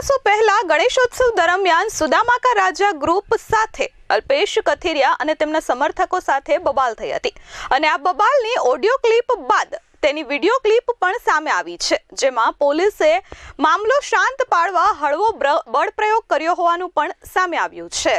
દિવસો પહેલા ગણેશોત્સવ દરમિયાન સુદામાકા રાજા ગ્રુપ સાથે અલ્પેશ કથિરિયા અને તેમના સમર્થકો સાથે બબાલ થઈ હતી. અને આ બબાલની ઓડિયો ક્લિપ બાદ તેની વીડિયો ક્લિપ પણ સામે આવી છે જેમાં પોલીસે મામલો શાંત પાડવા હળવો બળપ્રયોગ કર્યો હોવાનું પણ સામે આવ્યું છે.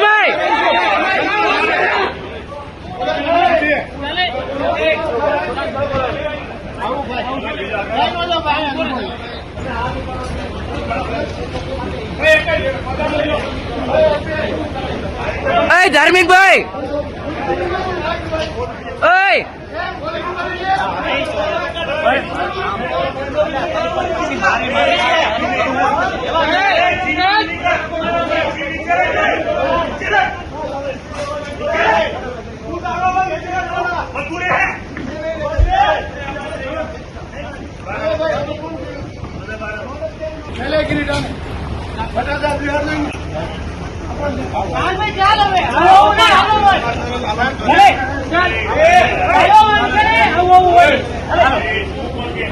ઓય ધાર્મિકભાઈ ઓય! પેલા એને વાગ્યું છે શાંતિ રે મૂકી દે વાયથી મૂકી દે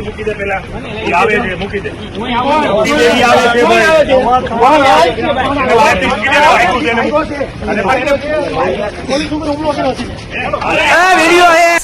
મૂકી દે. ઈ આવે છે મૂકી દે. આવે છે.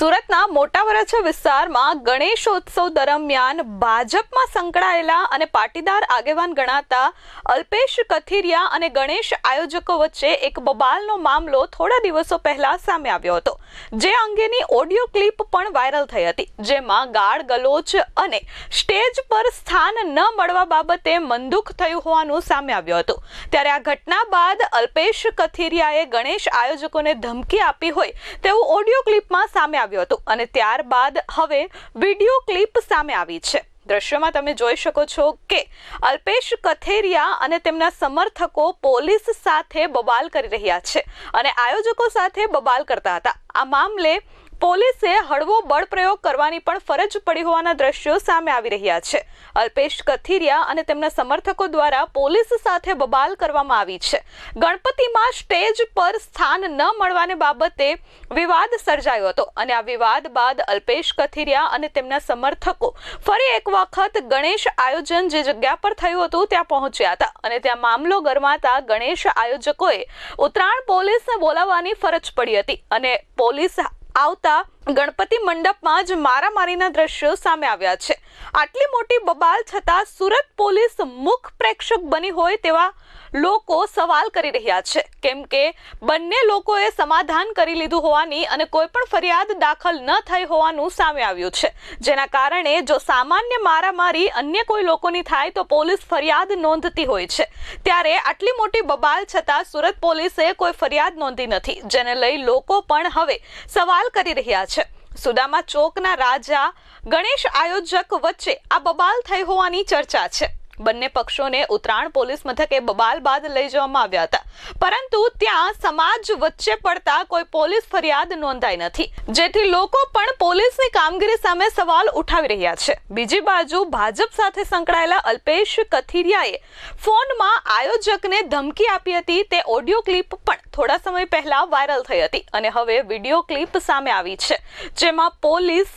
સુરતના મોટા વરછા વિસ્તારમાં ગણેશોત્સવ દરમિયાન ભાજપમાં સંકળાયેલા અને પાટીદાર આગેવાન ગણાતા અલ્પેશ કથિરિયા અને ગણેશ આયોજકો વચ્ચે એક બબાલનો મામલો થોડા દિવસો પહેલા સામે આવ્યો હતો. જે અંગેની ઓડિયો ક્લિપ પણ વાયરલ થઈ હતી. જેમાં ગાળ ગલોચ અને સ્ટેજ પર સ્થાન ન મળવા બાબતે મંદુક થયું હોવાનું સામે આવ્યું હતું. ત્યારે આ ઘટના બાદ અલ્પેશ કથિરિયાએ ગણેશ આયોજકોને ધમકી આપી હોય તેવું ઓડિયો ક્લિપમાં સામે આવ્યું હતું અને ત્યારબાદ હવે વીડિયો ક્લિપ સામે આવી છે. દ્રશ્યમાં તમે જોઈ શકો છો કે અલ્પેશ કથેરિયા અને તેમના સમર્થકો પોલીસ સાથે બબાલ કરી રહ્યા છે અને આયોજકો સાથે બબાલ કરતા હતા. આ મામલે પોલીસે હળવો બળ પ્રયોગ કરવાની પણ ફરજ પડી હોવાના દ્રશ્યો સામે આવી રહ્યા છે. અલ્પેશ કથિરિયા અને તેમના સમર્થકો દ્વારા પોલીસ સાથે બબાલ કરવામાં આવી છે. ગણપતિમાં સ્ટેજ પર સ્થાન ન મળવાને બાબતે વિવાદ સર્જાયો હતો અને આ વિવાદ બાદ અલ્પેશ કથિરિયા અને તેમના સમર્થકો ફરી એક વખત ગણેશ આયોજન જે જગ્યા પર થયું હતું ત્યાં પહોંચ્યા હતા અને ત્યાં મામલો ગરમાતા ગણેશ આયોજકોએ ઉત્તરાયણ પોલીસને બોલાવવાની ફરજ પડી હતી અને પોલીસ alta ગણપતિ મંડપમાં જ મારામારીના દ્રશ્યો સામે આવ્યા છે. આટલી મોટી બબાલ છતાં સુરત પોલીસ મુખ પ્રેક્ષક બની હોય તેવા લોકો સવાલ કરી રહ્યા છે. કેમ કે બંને લોકોએ સમાધાન કરી લીધું હોવાની અને કોઈ પણ ફરિયાદ દાખલ ન થઈ હોવાનું સામે આવ્યું છે. જેના કારણે જો સામાન્ય મારામારી અન્ય કોઈ લોકોની થાય તો પોલીસ ફરિયાદ નોંધતી હોય છે. ત્યારે આટલી મોટી બબાલ છતાં સુરત પોલીસે કોઈ ફરિયાદ નોંધી નથી. જેને લઈ લોકો પણ હવે સવાલ કરી રહ્યા છે. સુદામા ચોકના રાજા ગણેશ આયોજક વચ્ચે આ બબાલ થઈ હોવાની ચર્ચા છે. બંને પક્ષોને ઉત્તરાયણ પોલીસ મથકે બબાલ બાદ લઈ જવામાં આવ્યા હતા. પરંતુ ત્યાં સમાજ વચ્ચે પડતા કોઈ પોલીસ ફરિયાદ નોંધાઈ નથી. જેથી લોકો પણ પોલીસની કામગીરી સામે સવાલ ઉઠાવી રહ્યા છે. બીજી બાજુ ભાજપ સાથે સંકળાયેલા અલ્પેશ કથિરિયાએ ફોનમાં આયોજકને ધમકી આપી હતી. તે ઓડિયો ક્લિપ પણ થોડા સમય પહેલા વાયરલ થઈ હતી અને હવે વીડિયો ક્લિપ સામે આવી છે. જેમાં પોલીસ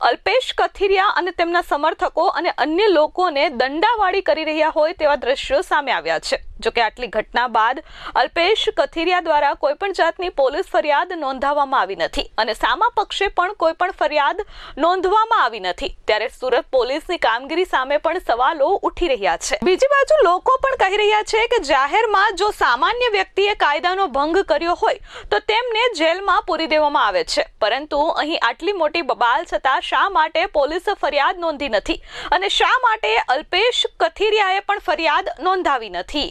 અલ્પેશ કથિરિયા અને તેમના સમર્થકો અને અન્ય લોકોને દંડાવાળી કરી રહ્યા હોય તેવા દ્રશ્યો સામે આવ્યા છે. જોકે આટલી ઘટના બાદ અલ્પેશ કથિરિયા દ્વારા કોઈ પણ જાતની પોલીસ ફરિયાદ નોંધાવવામાં આવી નથી અને સામા પક્ષે પણ કોઈ પણ ફરિયાદ નોંધવામાં આવી નથી. ત્યારે સુરત પોલીસની કામગીરી સામે પણ સવાલો ઉઠી રહ્યા છે. બીજી બાજુ લોકો પણ કહી રહ્યા છે કે જાહેરમાં જો સામાન્ય વ્યક્તિએ કાયદાનો ભંગ કર્યો હોય, તો તેમને જેલમાં પૂરી દેવામાં આવે છે. પરંતુ અહીં આટલી મોટી બબાલ છતાં શા માટે પોલીસ ફરિયાદ નોંધી નથી? અને શા માટે અલ્પેશ કથિરિયાએ પણ ફરિયાદ નોંધાવી નથી?